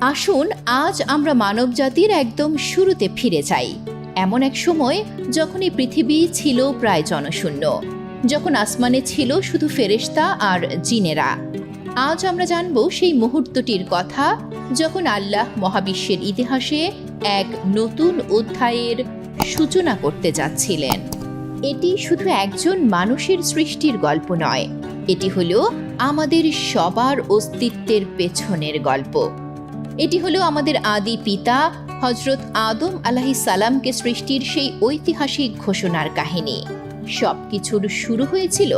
আসুন, আজ আমরা মানবজাতির একদম শুরুতে ফিরে যাই। এমন এক সময় যখন এই পৃথিবী ছিল প্রায় জনশূন্য, যখন আসমানে ছিল শুধু ফেরেশতা আর জিনেরা। আজ আমরা জানব সেই মুহূর্তটির কথা, যখন আল্লাহ মহাবিশ্বের ইতিহাসে এক নতুন অধ্যায়ের সূচনা করতে যাচ্ছিলেন। এটি শুধু একজন মানুষের সৃষ্টির গল্প নয়, এটি হলো আমাদের সবার অস্তিত্বের পেছনের গল্প। এটি হলো আমাদের আদি পিতা হজরত আদম আলাহি সালামকে সৃষ্টির সেই ঐতিহাসিক ঘোষণার কাহিনী। সব কিছুর শুরু হয়েছিল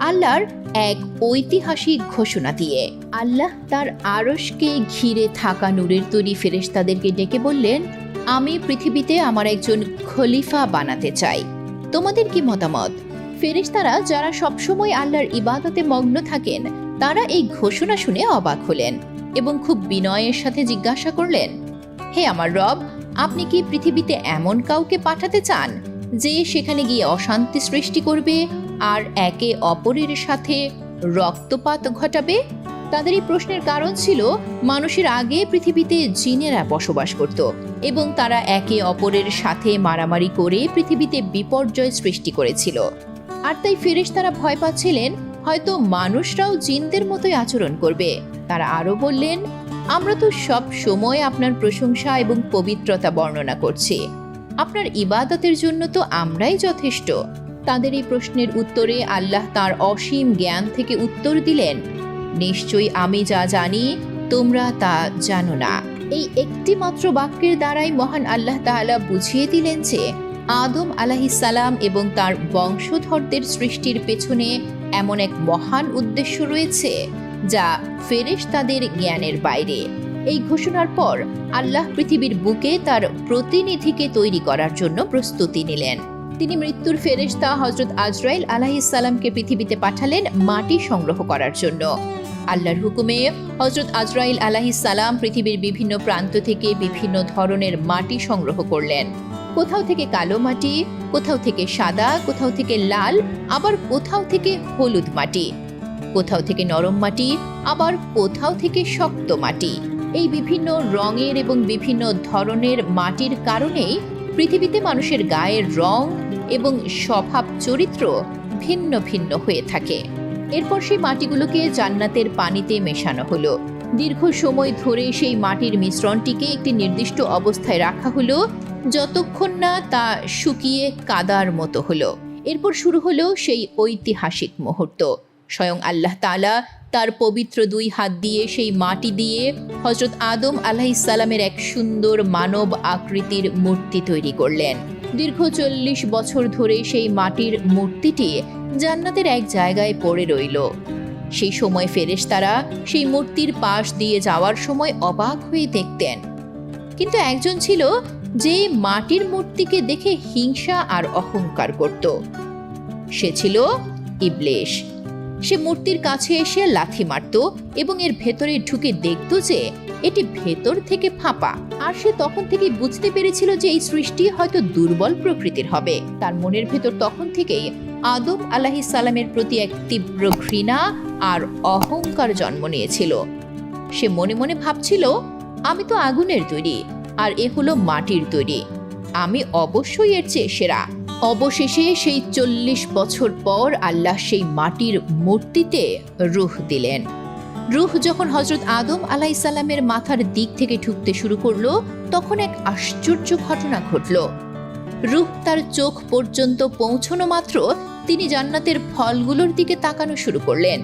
আল্লাহর এক ঐতিহাসিক ঘোষণা দিয়ে। আল্লাহ তার আরশকে ঘিরে থাকা নূরের তৈরি ফেরেশতাদেরকে ডেকে বললেন, আমি পৃথিবীতে আমার একজন খলিফা বানাতে চাই। তোমাদের কি মতামত? ফেরেশতারা, যারা সবসময় আল্লাহর ইবাদতে মগ্ন থাকেন, তারা এই ঘোষণা শুনে অবাক হলেন। এবং খুব বিনয়ের সাথে জিজ্ঞাসা করলেন, হে আমার রব, আপনি কি পৃথিবীতে এমন কাউকে পাঠাতে চান যে সেখানে গিয়ে অশান্তি সৃষ্টি করবে আর একে অপরের সাথে রক্তপাত ঘটাবে? তাদের এই প্রশ্নের কারণ ছিল মানুষের আগে পৃথিবীতে জিনেরা বসবাস করত এবং তারা একে অপরের সাথে মারামারি করে পৃথিবীতে বিপর্যয় সৃষ্টি করেছিল। আর তাই ফেরেশতারা ভয় পাচ্ছিলেন, হয়তো মানুষরাও জিনদের মতোই আচরণ করবে। তারা আরও বললেন, আমরা তো সব সময় আপনার প্রশংসা এবং পবিত্রতা বর্ণনা করছি। আপনার ইবাদতের জন্য তো আমরাই যথেষ্ট। তাদের এই প্রশ্নের উত্তরে আল্লাহ তার অসীম জ্ঞান থেকে উত্তর দিলেন, নিশ্চয়ই আমি যা জানি, তোমরা তা জানো না। এই একটি মাত্র বাক্যের দ্বারাই মহান আল্লাহ তাআলা বুঝিয়ে দিলেন যে, আদম আলাহিসাল্লাম এবং তার বংশধরদের সৃষ্টির পেছনে এমন এক মহান উদ্দেশ্য রয়েছে। যা ফেরেশ তাদের জ্ঞানের বাইরে। এই ঘোষণার পর আল্লাহ পৃথিবীর বুকে তার প্রতিনিধিকে তৈরি করার জন্য প্রস্তুতি নিলেন। তিনি মৃত্যুর ফেরেশতা হজরত আজরাইল আলাহিসাল্লামকে পৃথিবীতে পাঠালেন মাটি সংগ্রহ করার জন্য। আল্লাহর হুকুমে হজরত আজরাইল আলাহিসাল্লাম পৃথিবীর বিভিন্ন প্রান্ত থেকে বিভিন্ন ধরনের মাটি সংগ্রহ করলেন। কোথাও থেকে কালো মাটি, কোথাও থেকে সাদা, কোথাও থেকে লাল, আবার কোথাও থেকে হলুদ মাটি। কোথাও থেকে নরম মাটি, আবার কোথাও থেকে শক্ত মাটি। এই বিভিন্ন রঙের এবং বিভিন্ন ধরনের মাটির কারণেই পৃথিবীতে মানুষের গায়ের রং এবং স্বভাব চরিত্র ভিন্ন ভিন্ন হয়ে থাকে। এরপর সেই মাটিগুলোকে জান্নাতের পানিতে মেশানো হলো। দীর্ঘ সময় ধরে সেই মাটির মিশ্রণটিকে একটি নির্দিষ্ট অবস্থায় রাখা হলো, যতক্ষণ না তা শুকিয়ে কাদার মতো হলো। এরপর শুরু হলো সেই ঐতিহাসিক মুহূর্ত। স্বয়ং আল্লাহ তালা তার পবিত্র দুই হাত দিয়ে সেই মাটি দিয়ে হজরত আদম আলাহিসাল্লামের এক সুন্দর মানব আকৃতির মূর্তি তৈরি করলেন। দীর্ঘ চল্লিশ বছর ধরে সেই মাটির মূর্তিটি জান্নাতের এক জায়গায় পড়ে রইল। সেই সময় ফেরেশতারা সেই মূর্তির পাশ দিয়ে যাওয়ার সময় অবাক হয়ে দেখতেন। কিন্তু একজন ছিল যে মাটির মূর্তিকে দেখে হিংসা আর অহংকার করত। সে ছিল ইবলেশ। সে মূর্তির কাছে এসে লাথি মারত এবং এর ভেতরে ঢুকে দেখত যে এটি ভেতর থেকে ফাঁপা। আর সে তখন থেকেই বুঝতে পেরেছিল যে এই সৃষ্টি হয়তো দুর্বল প্রকৃতির হবে। তার মনের ভেতর তখন থেকেই আদম আলাহি সালামের প্রতি এক তীব্র ঘৃণা আর অহংকার জন্ম নিয়েছিল। সে মনে মনে ভাবছিল, আমি তো আগুনের তৈরি, আর এ হলো মাটির তৈরি। আমি অবশ্যই এর চেয়ে সেরা। অবশেষে সেই চল্লিশ বছর পর আল্লাহ সেই মাটির মূর্তিতে রুহ দিলেন। রুহ যখন হজরত আদম আলাইসাল্লামের মাথার দিক থেকে ঢুকতে শুরু করল, তখন এক আশ্চর্য ঘটনা ঘটল। রুহ তার চোখ পর্যন্ত পৌঁছনো মাত্র তিনি জান্নাতের ফলগুলোর দিকে তাকানো শুরু করলেন।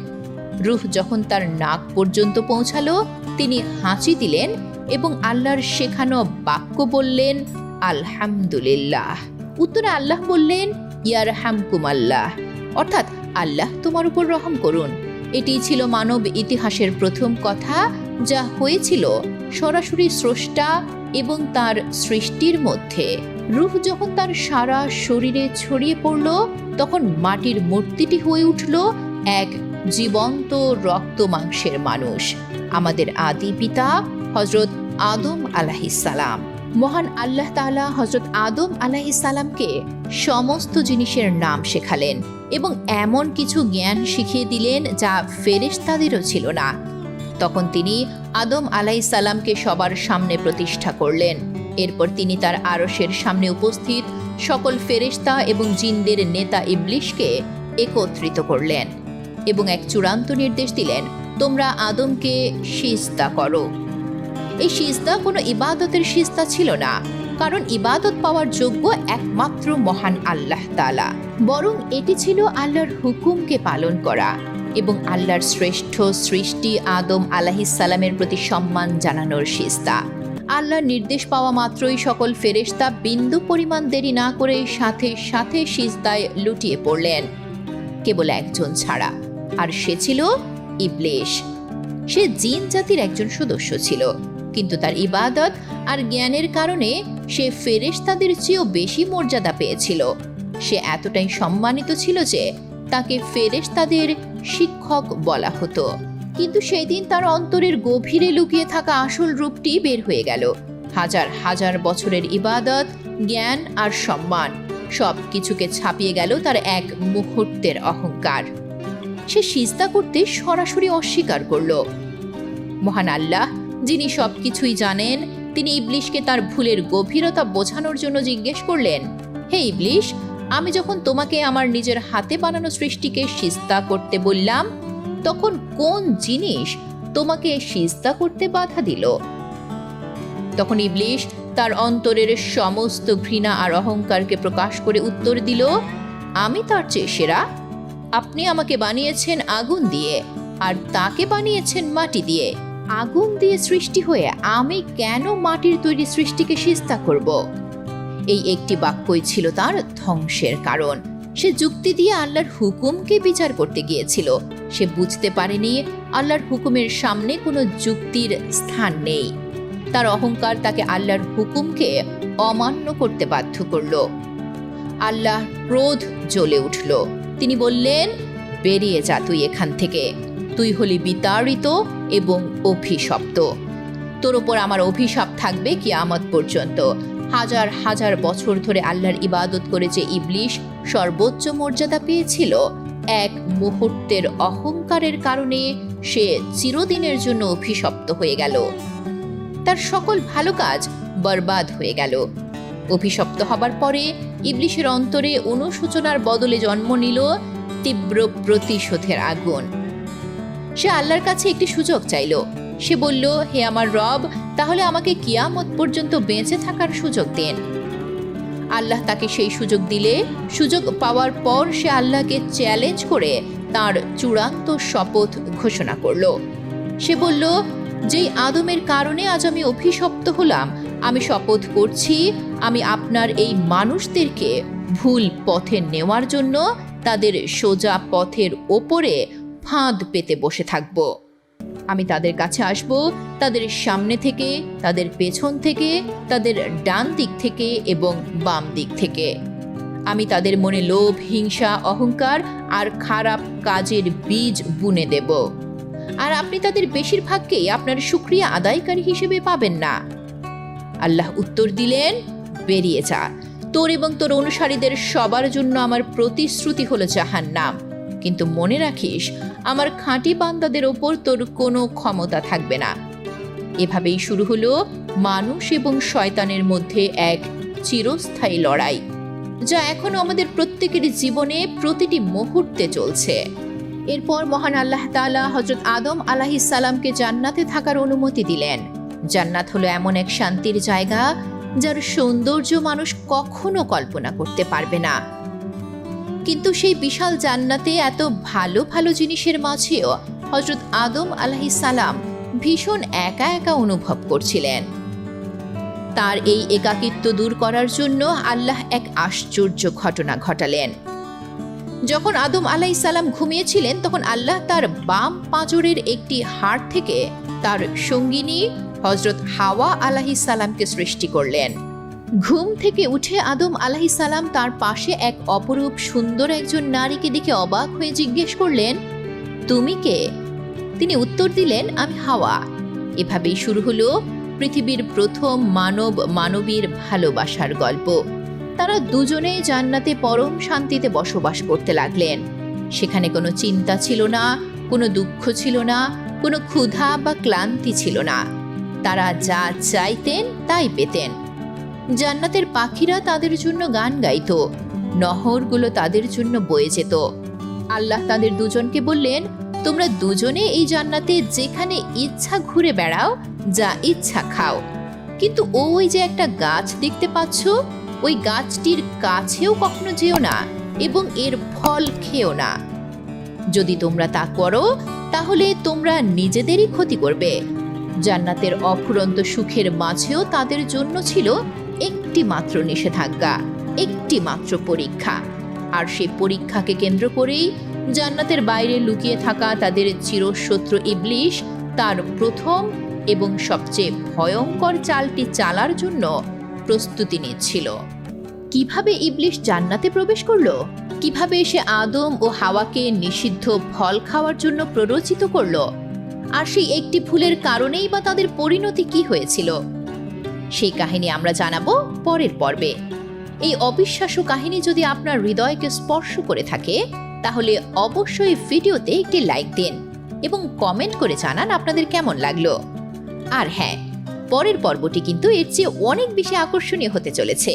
রুহ যখন তার নাক পর্যন্ত পৌঁছালো, তিনি হাঁচি দিলেন এবং আল্লাহর শেখানো বাক্য বললেন, আলহামদুলিল্লাহ। উত্তরে আল্লাহ বললেন ইয়ার হামকুম আল্লাহ অর্থাৎ আল্লাহ তোমার উপর রহম করুন। এটি ছিল মানব ইতিহাসের প্রথম কথা যা হয়েছিল সরাসরি স্রষ্টা এবং তার সৃষ্টির মধ্যে। রূহ যখন তার সারা শরীরে ছড়িয়ে পড়ল, তখন মাটির মূর্তিটি হয়ে উঠল এক জীবন্ত রক্ত মাংসের মানুষ, আমাদের আদি পিতা হজরত আদম আলাহিসাল্লাম মহান আল্লাহ তাআলা হজরত আদম আলাহিসাল্লামকে সমস্ত জিনিসের নাম শেখালেন এবং এমন কিছু জ্ঞান শিখিয়ে দিলেন যা ফেরেশতাদেরও ছিল না। তখন তিনি আদম আলাই সালামকে সবার সামনে প্রতিষ্ঠা করলেন। এরপর তিনি তার আরশের সামনে উপস্থিত সকল ফেরেশতা এবং জিনদের নেতা ইবলিশকে একত্রিত করলেন এবং এক চূড়ান্ত নির্দেশ দিলেন, তোমরা আদমকে সিজদা করো। এই সিজদা কোনো ইবাদতের সিজদা ছিল না, কারণ ইবাদত পাওয়ার যোগ্য একমাত্র মহান আল্লাহ তালা বরং এটি ছিল আল্লাহর হুকুমকে পালন করা এবং আল্লাহর শ্রেষ্ঠ সৃষ্টি আদম আলাহিসাল্লামের প্রতি সম্মান জানানোর সিজদা। আল্লাহর নির্দেশ পাওয়া মাত্রই সকল ফেরেশতা বিন্দু পরিমাণ দেরি না করে সাথে সাথে সিজদায় লুটিয়ে পড়লেন, কেবল একজন ছাড়া, আর সে ছিল ইবলিশ। সে জিন জাতির একজন সদস্য ছিল। কিন্তু তার ইবাদত আর জ্ঞানের কারণে সে ফেরেশতাদের চেয়েও বেশি মর্যাদা পেয়েছিল। সে এতটাই সম্মানিত ছিল যে তাকে ফেরেশতাদের শিক্ষক বলা হতো। কিন্তু সেই দিন তার অন্তরের গভীরে লুকিয়ে থাকা আসল রূপটি বের হয়ে গেল। হাজার হাজার বছরের ইবাদত, জ্ঞান আর সম্মান সব কিছুকে ছাপিয়ে গেল তার এক মুহূর্তের অহংকার। সে সিজদা করতে সরাসরি অস্বীকার করল। মহান আল্লাহ যিনি সব কিছুই জানেন, তিনি ইবলিশকে তার ভুলের গভীরতা বোঝানোর জন্য জিজ্ঞেস করলেন, হে ইবলিশ, আমি যখন তোমাকে আমার নিজের হাতে বানানো সৃষ্টিকে সিস্তা করতে বললাম, তখন কোন জিনিস তোমাকে সিস্তা করতে বাধা দিল? তখন ইবলিশ তার অন্তরের সমস্ত ঘৃণা আর অহংকারকে প্রকাশ করে উত্তর দিল, আমি তার চেয়ে সেরা। আপনি আমাকে বানিয়েছেন আগুন দিয়ে, আর তাকে বানিয়েছেন মাটি দিয়ে। আগুন দিয়ে সৃষ্টি হয়ে আমি কেন মাটির তৈরি সৃষ্টিকে সিস্তা করব? এই একটি বাক্যই ছিল তার ধ্বংসের কারণ। সে যুক্তি দিয়ে আল্লাহর হুকুমকে বিচার করতে গিয়েছিল। সে বুঝতে পারেনি আল্লাহর হুকুমের সামনে কোনো যুক্তির স্থান নেই। তার অহংকার তাকে আল্লাহর হুকুমকে অমান্য করতে বাধ্য করল। আল্লাহ ক্রোধ জ্বলে উঠল। তিনি বললেন, বেরিয়ে যা তুই এখান থেকে। তুই হলি বিতাড়িত এবং অভিশপ্ত। তোর ওপর আমার অভিশাপ থাকবে কি আমত পর্যন্ত। হাজার হাজার বছর ধরে আল্লাহর ইবাদত করে যে ইবলিশ সর্বোচ্চ মর্যাদা পেয়েছিল, এক মুহূর্তের অহংকারের কারণে সে চিরদিনের জন্য অভিশপ্ত হয়ে গেল। তার সকল ভালো কাজ বরবাদ হয়ে গেল। অভিশপ্ত হবার পরে ইবলিশের অন্তরে অনুশোচনার বদলে জন্ম নিল তীব্র প্রতিশোধের আগুন। সে আল্লাহর কাছে একটি সুযোগ চাইল। সে বলল, হে আমার রব, তাহলে আমাকে কিয়ামত পর্যন্ত বেঁচে থাকার সুযোগ দেন। আল্লাহ তাকে সেই সুযোগ দিলে। সুযোগ পাওয়ার পর সে আল্লাহকে চ্যালেঞ্জ করে তার চূড়ান্ত শপথ ঘোষণা করল। সে বলল, যেই আদমের কারণে আজ আমি অভিশপ্ত হলাম, আমি শপথ করছি, আমি আপনার এই মানুষদেরকে ভুল পথে নেওয়ার জন্য তাদের সোজা পথের ওপরে ফাঁদ পেতে বসে থাকব। আমি তাদের কাছে আসব, তাদের সামনে থেকে, তাদের পেছন থেকে, তাদের ডান দিক থেকে এবং বাম দিক থেকে। আমি তাদের মনে লোভ, হিংসা, অহংকার আর খারাপ কাজের বীজ বুনে দেব। আর আপনি তাদের বেশিরভাগকেই আপনার সুক্রিয়া আদায়কারী হিসেবে পাবেন না। আল্লাহ উত্তর দিলেন, বেরিয়ে যা। তোর এবং তোর অনুসারীদের সবার জন্য আমার প্রতিশ্রুতি হলো জাহান্নাম। কিন্তু মনে রাখিস, আমার খাঁটি বান্দাদের ওপর তোর কোনো ক্ষমতা থাকবে না। এভাবেই শুরু হলো মানুষ এবং শয়তানের মধ্যে এক চিরস্থায়ী লড়াই, যা এখনও আমাদের প্রত্যেকের জীবনে প্রতিটি মুহূর্তে চলছে। এরপর মহান আল্লাহ তাআলা হজরত আদম আলাহিস সালামকে জান্নাতে থাকার অনুমতি দিলেন। জান্নাত হলো এমন এক শান্তির জায়গা, যার সৌন্দর্য মানুষ কখনো কল্পনা করতে পারবে না। কিন্তু সেই বিশাল জান্নাতে এত ভালো ভালো জিনিসের মাঝেও হজরত আদম আলাহিস সালাম ভীষণ একা একা অনুভব করছিলেন। তার এই একাকিত্ব দূর করার জন্য আল্লাহ এক আশ্চর্য ঘটনা ঘটালেন। যখন আদম আলাই সালাম ঘুমিয়েছিলেন, তখন আল্লাহ তার বাম পাঁজরের একটি হাড় থেকে তার সঙ্গিনী হজরত হাওয়া আলাহি সালামকে সৃষ্টি করলেন। ঘুম থেকে উঠে আদম সালাম তার পাশে এক অপরূপ সুন্দর একজন নারীকে দেখে অবাক হয়ে জিজ্ঞেস করলেন, তুমি কে? তিনি উত্তর দিলেন, আমি হাওয়া। এভাবেই শুরু হলো পৃথিবীর প্রথম মানব মানবীর ভালোবাসার গল্প। তারা দুজনেই জান্নাতে পরম শান্তিতে বসবাস করতে লাগলেন। সেখানে কোনো চিন্তা ছিল না, কোনো দুঃখ ছিল না, কোনো ক্ষুধা বা ক্লান্তি ছিল না। তারা যা চাইতেন তাই পেতেন। জান্নাতের পাখিরা তাদের জন্য গান গাইতো, নহরগুলো তাদের জন্য বয়ে যেত। আল্লাহ তাদের দুজনকে বললেন, তোমরা দুজনে এই জান্নাতে যেখানে ইচ্ছা ঘুরে বেড়াও, যা ইচ্ছা খাও। কিন্তু ওই যে একটা গাছ দেখতে পাচ্ছ, ওই গাছটির কাছেও কখনো যেও না এবং এর ফল খেও না। যদি তোমরা তা করো, তাহলে তোমরা নিজেদেরই ক্ষতি করবে। জান্নাতের অফুরন্ত সুখের মাঝেও তাদের জন্য ছিল একটি মাত্র নিষেধাজ্ঞা একটি মাত্র পরীক্ষা। আর সেই পরীক্ষাকে কেন্দ্র করেই জান্নাতের বাইরে লুকিয়ে থাকা তাদের চিরশত্রু ইবলিশ তার প্রথম এবং সবচেয়ে ভয়ঙ্কর চালটি চালার জন্য প্রস্তুতি নিচ্ছিল। কীভাবে ইবলিশ জান্নাতে প্রবেশ করল? কীভাবে সে আদম ও হাওয়াকে নিষিদ্ধ ফল খাওয়ার জন্য প্ররোচিত করল? আর সেই একটি ভুলের কারণেই বা তাদের পরিণতি কি হয়েছিল? সেই কাহিনী আমরা জানাব পরের পর্বে। এই অবিশ্বাস্য কাহিনী যদি আপনার হৃদয়কে স্পর্শ করে থাকে, তাহলে অবশ্যই ভিডিওতে একটি লাইক দিন এবং কমেন্ট করে জানান আপনাদের কেমন লাগল। আর হ্যাঁ পরের পর্বটি কিন্তু এর চেয়ে অনেক বেশি আকর্ষণীয় হতে চলেছে।